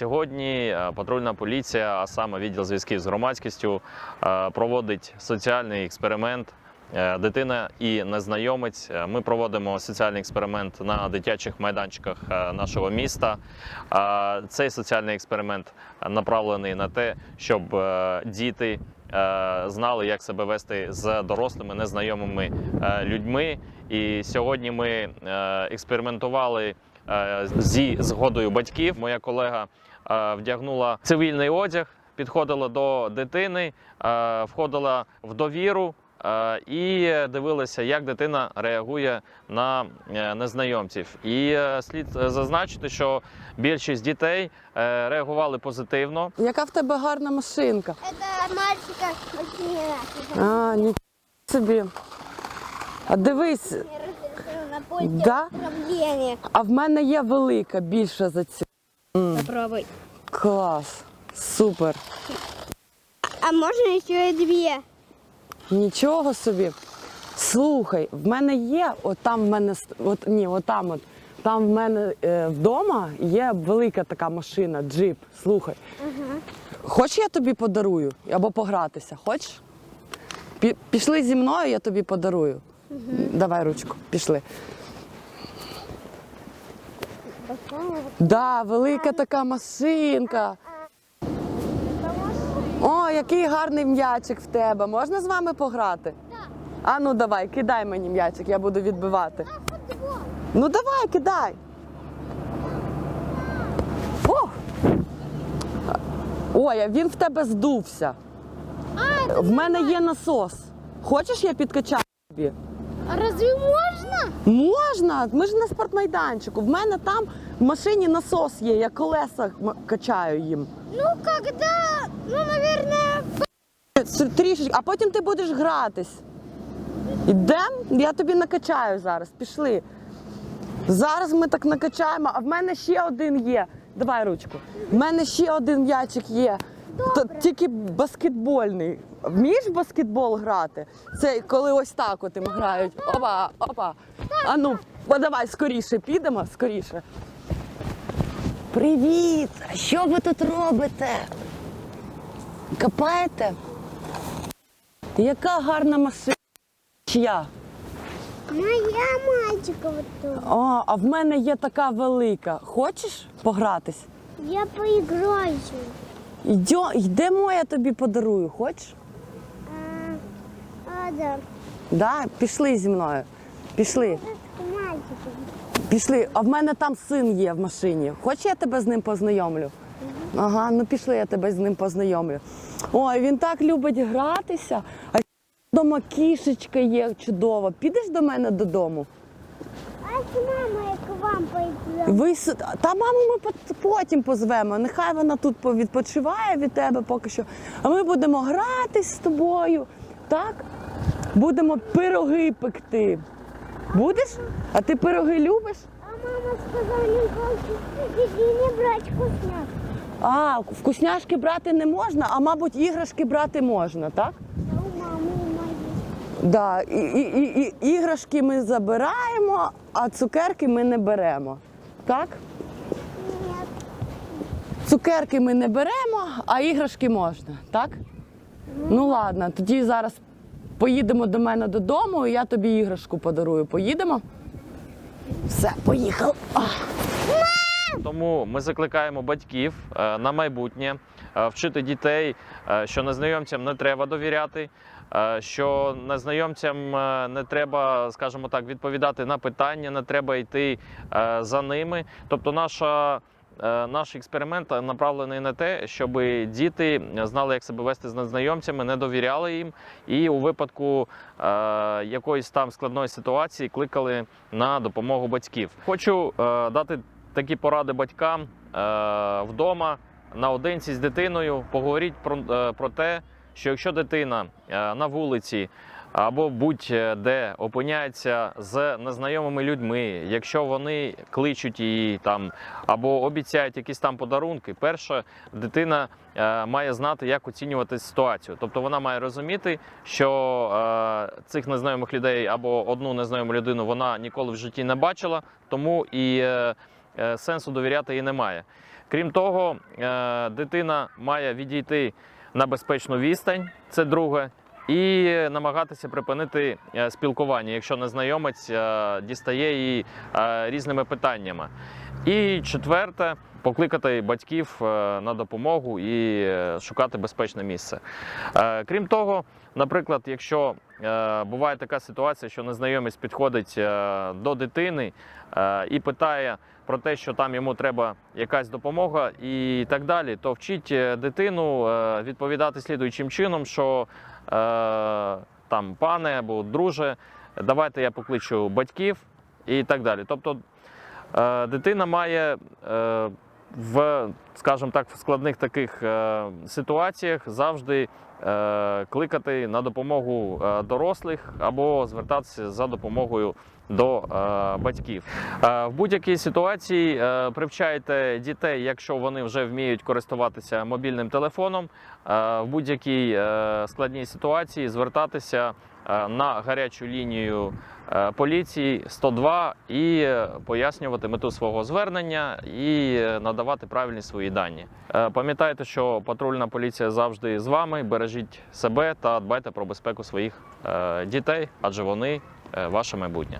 Сьогодні е, патрульна поліція, а саме відділ зв'язків з громадськістю, е, проводить соціальний експеримент. Е, Дитина і незнайомець. Ми проводимо соціальний експеримент на дитячих майданчиках нашого міста. Цей соціальний експеримент направлений на те, щоб діти знали, як себе вести з дорослими незнайомими людьми. І сьогодні ми експериментували зі згодою батьків. Моя колега вдягнула цивільний одяг, підходила до дитини, е, входила в довіру. е, І дивилася, як дитина реагує на е, незнайомців. І е, слід зазначити, що більшість дітей е, реагували позитивно. Яка в тебе гарна машинка? Это мальчика. А, ні собі. А дивись, Да? а в мене є велика, більша за цю. Попробуй. Клас. Супер. А можно еще и две? Нічого собі. Слухай, в мене є, от там в мене, от ні, от там от. Там в мене е, вдома є велика така машина, джип. Слухай. Хочеш, я тобі подарую? Або погратися? Хочеш? Пі- пішли зі мною, я тобі подарую. Давай ручку, пішли. Да, велика така машинка. О, який гарний м'ячик в тебе. Можна з вами пограти? Так. А ну давай, кидай мені м'ячик, я буду відбивати. Ну давай, кидай. О! Ой, а він в тебе здувся. В мене є насос. Хочеш, я підкачаю тобі? А разве можно? Можна, ми ж на спортмайданчику. В мене там в машині насос є, я колеса м- качаю їм. Ну, когда, ну, наверное, Ц- Трішечки, а потім ти будеш гратись. Ідем, я тобі накачаю зараз. Пішли. Зараз ми так накачаємо, а в мене ще один є. Давай ручку. В мене ще один м'ячик є. То, тільки баскетбольний. Вмієш в баскетбол грати? Це коли ось так от їм грають. Опа, опа. А ну, давай скоріше підемо, скоріше. Привіт! А що ви тут робите? Копаєте? Яка гарна машина. Чия? моя мальчика вот тут. О, а в мене є така велика. Хочеш погратись? Я поиграю. Йдьо, йдемо, я тобі подарую. Хочеш? А, а да. Да? Пішли зі мною. Пішли, пішли. А в мене там син є в машині. Хочеш, я тебе з ним познайомлю? Ага, ну пішли, я тебе з ним познайомлю. Ой, він так любить гратися. А вдома кішечка є чудова. Підеш до мене додому? А с мамой вам пойдем. Ви та маму ми потім позвемо. Нехай вона тут відпочиває від тебе поки що. А ми будемо гратись з тобою. Так? Будемо пироги пекти. Будеш? А ти пироги любиш? А мама сказала, не брать вкусняк. А, вкусняшки брати не можна, а мабуть, іграшки брати можна, так? Да у мамы у моей. Да. І, і, і, і, іграшки ми забираємо, а цукерки ми не беремо. Так? Нет. Цукерки ми не беремо, а іграшки можна, так? Ну ладно, тоді зараз поїдемо до мене додому, і я тобі іграшку подарую. Поїдемо? Все, поїхав. Тому ми закликаємо батьків е, на майбутнє е, вчити дітей, е, що незнайомцям не треба довіряти, що незнайомцям е, не треба, скажімо так, відповідати на питання, не треба йти е, за ними. Тобто, наша. е, Наш експеримент направлений на те, щоб діти знали, як себе вести з незнайомцями, не довіряли їм, і у випадку е, якоїсь там складної ситуації кликали на допомогу батьків. Хочу е, дати такі поради батькам е, вдома наодинці з дитиною. Поговоріть про, е, про те, що якщо дитина е, на вулиці або будь-де опиняється з незнайомими людьми, якщо вони кличуть її там або обіцяють якісь там подарунки, перше дитина е, має знати, як оцінювати ситуацію. Тобто вона має розуміти, що е, цих незнайомих людей або одну незнайому людину вона ніколи в житті не бачила, тому і сенсу довіряти їй немає. Крім того, дитина має відійти на безпечну відстань, це друге, і намагатися припинити е, спілкування, якщо незнайомець е, дістає її е, різними питаннями. І четверте, покликати батьків на допомогу і шукати безпечне місце. Крім того, наприклад, якщо буває така ситуація, що незнайомець підходить е, до дитини е, і питає про те, що там йому треба якась допомога і так далі, то вчіть е, дитину е, відповідати слідуючим чином, що е, там пане або друже, давайте я покличу батьків і так далі. Тобто е, дитина має е, в, скажімо так, в складних таких е, ситуаціях завжди е, кликати на допомогу е, дорослих або звертатися за допомогою до батьків. В будь-якій ситуації привчайте дітей, якщо вони вже вміють користуватися мобільним телефоном. В будь-якій складній ситуації звертатися на гарячу лінію поліції 102 і пояснювати мету свого звернення і надавати правильні свої дані. Е, Пам'ятайте, що патрульна поліція завжди з вами. Бережіть себе та дбайте про безпеку своїх е, дітей, адже вони е, ваше майбутнє.